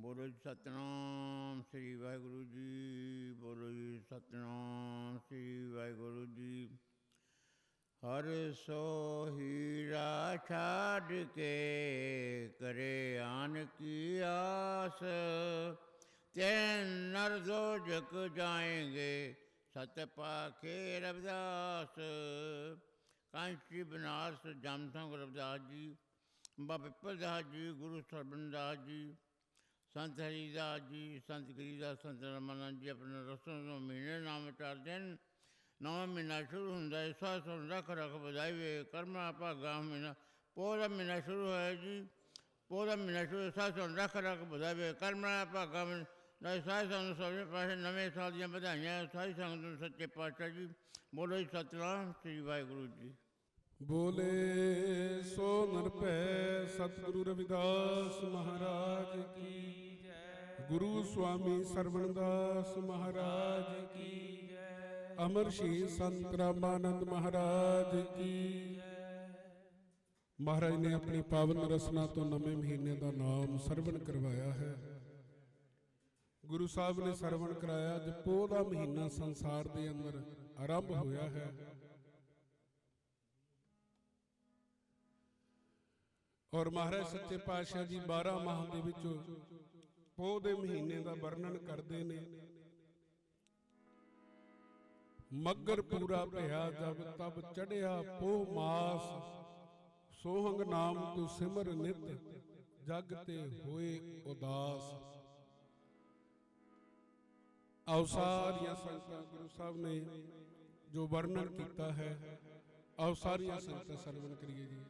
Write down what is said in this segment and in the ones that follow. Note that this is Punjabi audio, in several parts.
ਬੋਲੋ ਜੀ ਸਤਨਾਮ ਸ੍ਰੀ ਵਾਹਿਗੁਰੂ ਜੀ, ਬੋਲੋ ਜੀ ਸਤਨਾਮ ਸ੍ਰੀ ਵਾਹਿਗੁਰੂ ਜੀ। ਹਰ ਸੋ ਹੀਰਾ ਛਾੜ ਕੇ ਕਰੇ ਆਨ ਕੀ ਆਸ, ਤੇ ਨਰ ਜਗ ਜਾਏਂਗੇ ਸਤ ਪਾਖੇ ਰਵਿਦਾਸ। ਕਾਂਚੀ ਬਨਾਰਸ ਜਮਸੰਗ ਸਿੰਘ ਰਵਿਦਾਸ ਜੀ, ਬਾਬਾ ਪਿੱਪਲਦਾਸ ਜੀ, ਗੁਰੂ ਸਰਬੰਦਾਸ ਜੀ ਸੰਤ ਹਰੀਦਾਸ ਜੀ, ਸੰਤ ਗਰੀਦਾਸ, ਸੰਤ ਰਮਾਨੰਦ ਜੀ ਆਪਣਾ ਰਸੋਂ ਨੂੰ ਮਹੀਨੇ ਨਾਮ ਚਾਰਦੇ ਹਨ ਨਵਾਂ ਮਹੀਨਾ ਸ਼ੁਰੂ ਹੁੰਦਾ ਹੈ। ਸਾਸ ਨੂੰ ਰੱਖ ਰੱਖ ਵਧਾਈ ਵੇ ਕਰਮਾ ਭਾਗਾ ਮਹੀਨਾ, ਪੋਰਾ ਮਹੀਨਾ ਸ਼ੁਰੂ ਹੋਇਆ ਜੀ। ਪੋਰਾ ਮਹੀਨਾ ਸ਼ੁਰੂ ਸਾਸ ਨੂੰ ਰੱਖ ਰੱਖ ਵਧਾਈ ਵੇ ਕਰਮਾ ਭਾਗਾ ਮਹੀਨਾ, ਨਾ ਸਾਈ ਸਾਨੂੰ ਸਭੇ ਪਾਸੇ ਨਵੇਂ ਸਾਲ ਦੀਆਂ ਵਧਾਈਆਂ। ਸਾਈ ਸੰਗਤ ਨੂੰ ਸੱਚੇ ਪਾਤਸ਼ਾਹ ਜੀ, ਬੋਲੋ ਜੀ ਸਤਨਾਮ ਸ੍ਰੀ ਵਾਹਿਗੁਰੂ ਜੀ। ਬੋਲੇ, ਸੋ ਨਿਰਭੈ ਸਤਿਗੁਰੂ ਰਵਿਦਾਸ ਮਹਾਰਾਜ ਕੀ ਜੈ। ਗੁਰੂ ਸੁਆਮੀ ਸਰਵਣਦਾਸ ਮਹਾਰਾਜ ਕੀ ਜੈ। ਅਮਰ ਸ਼ਹੀਦ ਸੰਤ ਰਾਮਾਨੰਦ ਮਹਾਰਾਜ ਕੀ ਮਹਾਰਾਜ ਨੇ ਆਪਣੀ ਪਾਵਨ ਰਸਨਾ ਤੋਂ ਨਵੇਂ ਮਹੀਨੇ ਦਾ ਨਾਮ ਸਰਵਣ ਕਰਵਾਇਆ ਹੈ। ਗੁਰੂ ਸਾਹਿਬ ਨੇ ਸਰਵਣ ਕਰਾਇਆ ਅੱਜ ਪੋਹ ਦਾ ਮਹੀਨਾ ਸੰਸਾਰ ਦੇ ਅੰਦਰ ਆਰੰਭ ਹੋਇਆ ਹੈ। ਔਰ ਮਹਾਰਾਜ ਸੱਚੇ ਪਾਤਸ਼ਾਹ ਜੀ 12 ਮਾਹ ਦੇ ਵਿੱਚ ਪੋਹ ਦੇ ਮਹੀਨੇ ਦਾ ਵਰਣਨ ਕਰਦੇ ਨੇ। ਮੱਗਰ ਪੂਰਾ ਭਇਆ ਜਬ ਤਬ ਚੜਿਆ ਪੋਹ ਮਾਸ, ਸੋਹੰਗ ਨਾਮ ਤੂੰ ਸਿਮਰ ਨਿਤ, ਜਗ ਤੇ ਹੋਏ ਉਦਾਸ। ਔਸਾਰੀਆਂ ਸਾਰੀਆਂ ਗੁਰੂ ਸਾਹਿਬ ਨੇ ਜੋ ਵਰਣਨ ਕੀਤਾ ਹੈ, ਆਓ ਸਾਰੀਆਂ ਸੰਗਤਾਂ ਸਰਵਣ ਕਰੀਏ ਜੀ।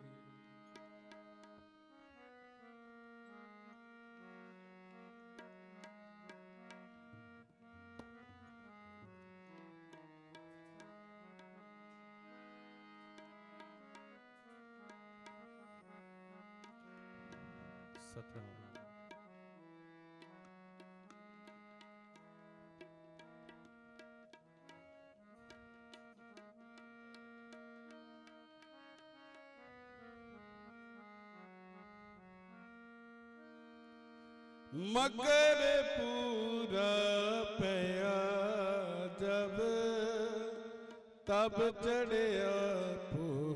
ਸਤਨਾਮ ਮਗਰ ਪੂਰਾ ਪਿਆ ਜਬ ਤਬ ਚੜਿਆ ਪੋਹ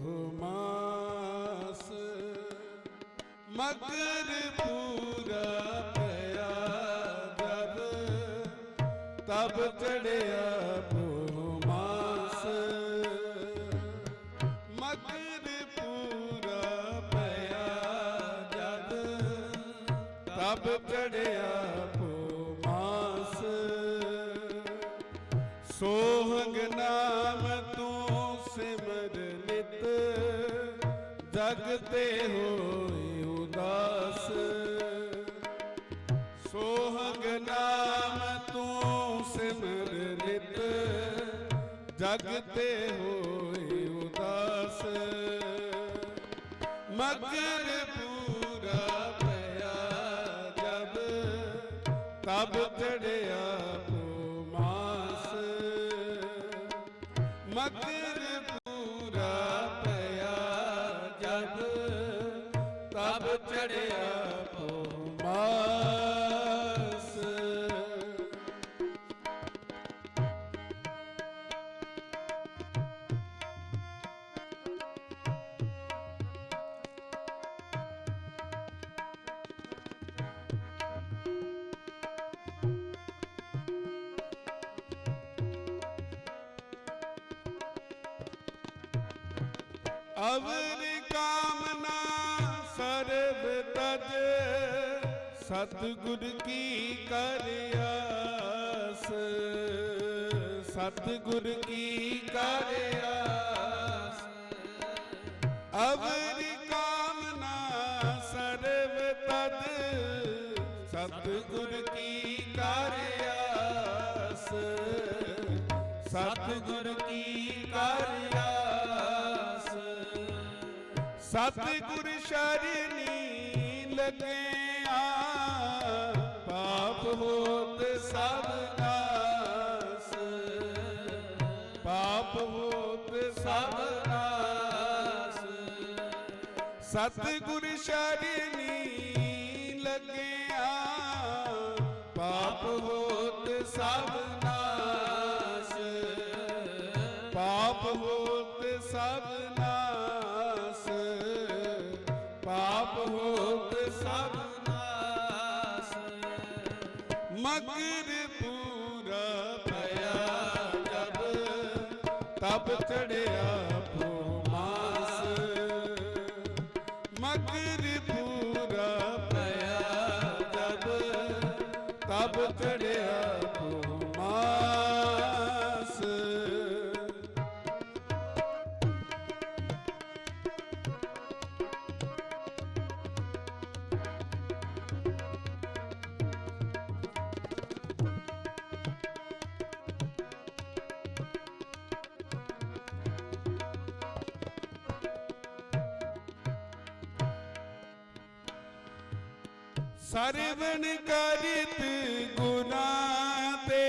ਮਗਰ ਤਬ ਚੜਿਆ ਪੋ ਮਾਸ ਸੋਹਗ ਨਾਮ ਤੂੰ ਸਿਮਰ ਨਿਤ, ਜਗ ਤੇ ਹੋਏ ਉਦਾਸ। ਸੋਹਗ ਨਾਮ ਤੂੰ ਸਿਮਰ ਨਿਤ, ਜਗ ਤੇ ਹੋਏ ਉਦਾਸ। ਮਗਰ ਪੂਰਾ ਤਬ ਚੜਿਆ ਅਵਰ ਕਾਮਨਾ ਸਰਬ ਤਜ ਸਤਿਗੁਰ ਕੀ ਕਰਿਆਸ ਸਤਿਗੁਰ ਕੀ ਕਰਿਆਸ ਅਵਰ ਸਤਿਗੁਰ ਸ਼ਰਣੀ ਲਗਿਆ, ਪਾਪ ਹੋਤ ਸਭ ਨਾਸ। ਪਾਪ ਹੋਤ ਸਭ ਨਾਸ। ਸਤਿਗੁਰ ਸ਼ਰਣੀ ਲਗਿਆ, ਪਾਪ ਹੋਤ ਸਭ ਨਾਸ। ਪਾਪ ਹੋਤ ਸਭ ਤਬ ਚੜਿਆ ਸਰਵਨ ਕਰਿਤ ਗੁਨਾ ਤੇ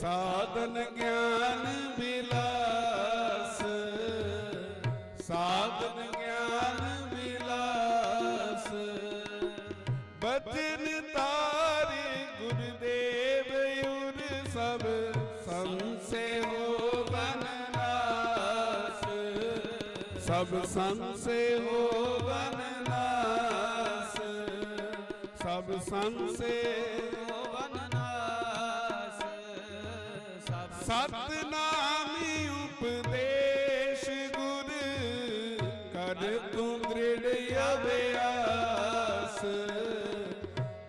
ਸਾਧਨ ਗਿਆਨ ਵਿਲਾਸ, ਸਾਧਨ ਗਿਆਨ ਵਿਲਾਸ। ਬਚਨ ਤਾਰੇ ਗੁਰਦੇਵ ਉਰ ਸਭ ਸੰਸੇ ਹੋ ਬਨਨਾਸ ਸਭ ਸੰਸੇ ਹੋ ਬਨਨਾਸ ਸਭ ਸੰਸੇ ਹੋ ਵਨਨਾਸ ਸਭ ਸਤਨਾਮੀ ਉਪਦੇਸ਼ ਗੁਰ ਕਰ ਤੂੰ ਦ੍ਰਿੜ ਅਭਿਆਸ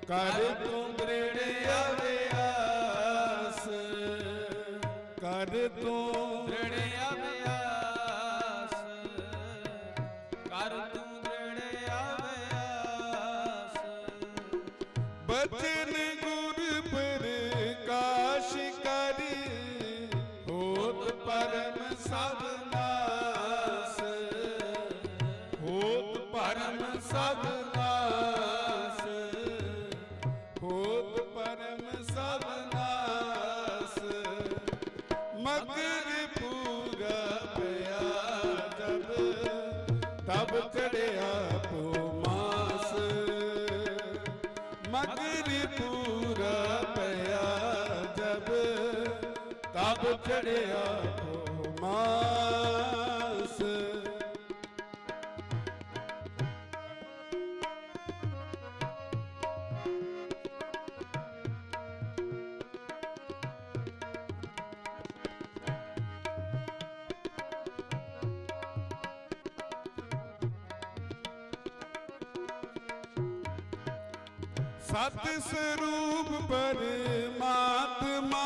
ਕਰ ਤੂੰ ਦ੍ਰਿੜ ਅਭਿਆਸ ਕਰ ਤੂੰ ਤਬ ਚੜਿਆ ਪੋ ਸਤ ਸਰੂਪ ਪਰਮਾਤਮਾ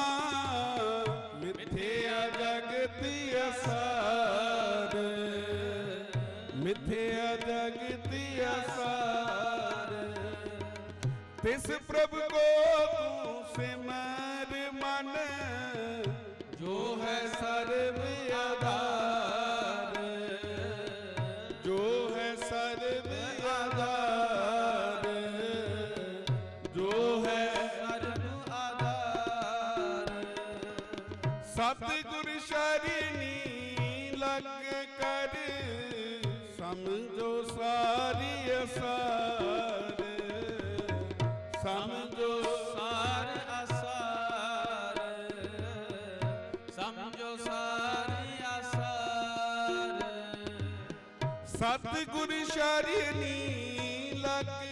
ਮਿਥਿਆ ਜਗਤ ਅਸਾਰ। ਮਿਥਿਆ ਜਗਤ ਅਸਾਰ। ਤਿਸ ਪ੍ਰਭ ਕੋ ਸਤਿਗੁਰ ਸ਼ਰਣੀ ਲਗ ਕਰ, ਸਮਝੋ ਸਾਰੀ ਅਸਾਰ। ਸਮਝੋ ਸਾਰ ਅਸਾਰ। ਸਮਝੋ ਸਾਰੀ ਅਸਾਰ। ਸਤਿਗੁਰ ਸ਼ਰਣੀ ਲਗ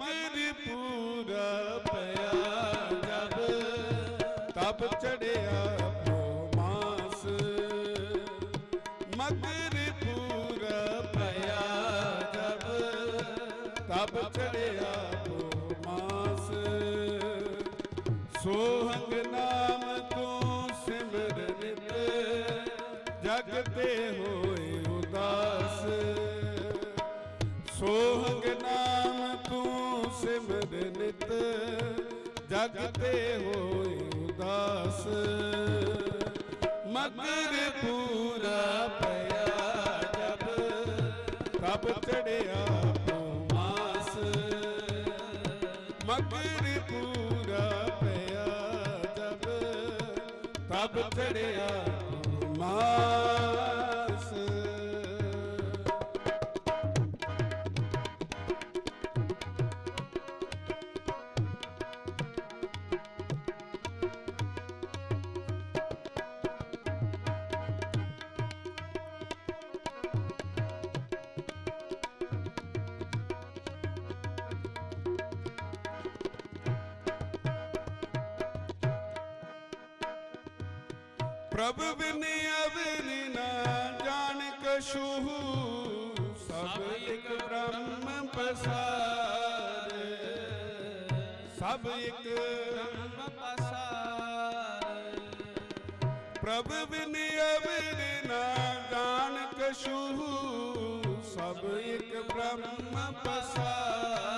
ਮਗਰ ਪੂਰਾ ਪਿਆ ਜਬ ਤਬ ਚੜਿਆ ਪੋ ਮਾਸ ਮਗਰ ਪੂਰਾ ਪਿਆ ਜਬ ਤਬ ਚੜਿਆ ਪੋ ਮਾਸ ਸੋਹੰਗ ਨਾਮ ਤੂੰ ਸਿਮਰ ਨਿਤ, ਜਗ ਤੇ ਹੋਏ ਉਦਾਸ। ਸੋਹੰਗ ਨਾਮ ਸਿਮਰ ਨਿਤ, ਜਗ ਤੇ ਹੋਏ ਉਦਾਸ। ਮਗਰ ਪੂਰਾ ਪਿਆ ਜਬ ਤਬ ਚੜਿਆ ਪੋ ਮਾਸ। ਮਗਰ ਪੂਰਾ ਪਿਆ ਜਬ ਤਬ ਚੜਿਆ ਮਾਸ। ਪ੍ਰਭ ਬਿਨ ਅਵਰ ਨਾ ਜਾਣ ਕਛੂ। ਸਭ ਇੱਕ ਬ੍ਰਹਮ ਪਸਾਰ ਸਭ ਇੱਕ ਬ੍ਰਹਮ ਪਸਾਰ ਪ੍ਰਭ ਬਿਨ ਅਵਰ ਨਾ ਜਾਣ ਕਛੂ। ਸਭ ਇੱਕ ਬ੍ਰਹਮ ਪਸਾਰ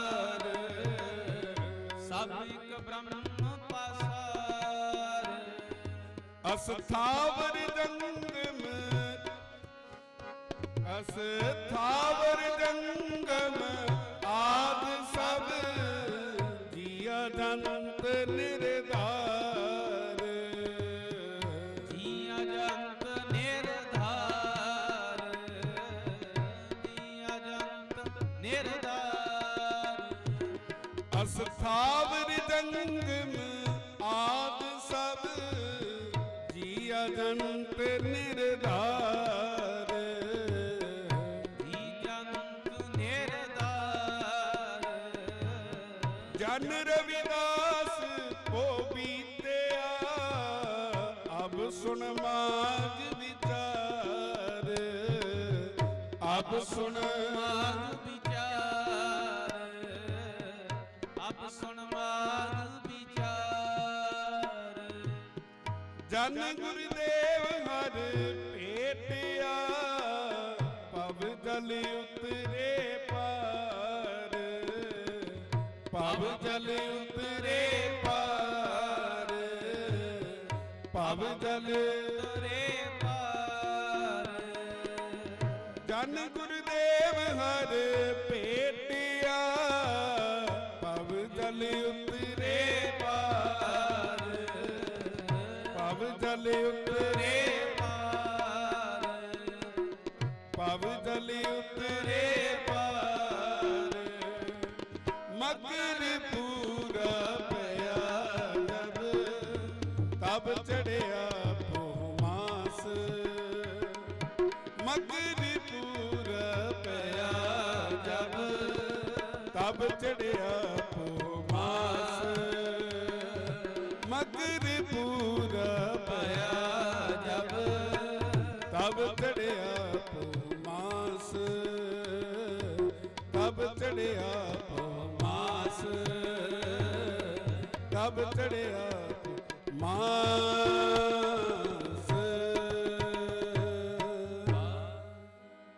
ਅਸਥਾਵਰ ਜੰਗਮ ਅਸਥਾਵਰ ਜੰਗਮ ਜੰਤ ਨਿਰਧਾਰ। ਜੰਤ ਨਿਰਧਾਰ। ਜਨ ਰਵਿਦਾਸ ਕੋ ਬੀਤਿਆ ਅਬ ਸੁਣ ਮਾਗ ਵਿਚਾਰ। ਅਬ ਸੁਣ ਮਾਗ ਜਨ ਗੁਰਦੇਵ ਹਰ ਭੇਟਿਆ ਪਵ ਜਲ ਉਤਰੇ ਪਾਰ। ਪਵ ਜਲ ਉਤਰੇ ਪਾਰ ਪਵ ਜਲ ਪਵ ਜਲ ਉਤਰੇ ਪਾਰ। ਪਵ ਜਲ ਉਤਰੇ ਪਾਰ। ਮਕਰ ਪੂਰਾ ਪਿਆ ਜਬ। ਤਬ ਚੜਿਆ ਪੋਹ ਮਾਸ। ਮਕਰ ਪੂਰਾ ਪਿਆ ਜਬ। ਤਬ ਚੜਿਆ ਪੋਹ ਮਾਸ। ਮਕਰ ਚੜਿਆ ਮਾਸ। ਤਬ ਚੜਿਆ ਮਾਸ।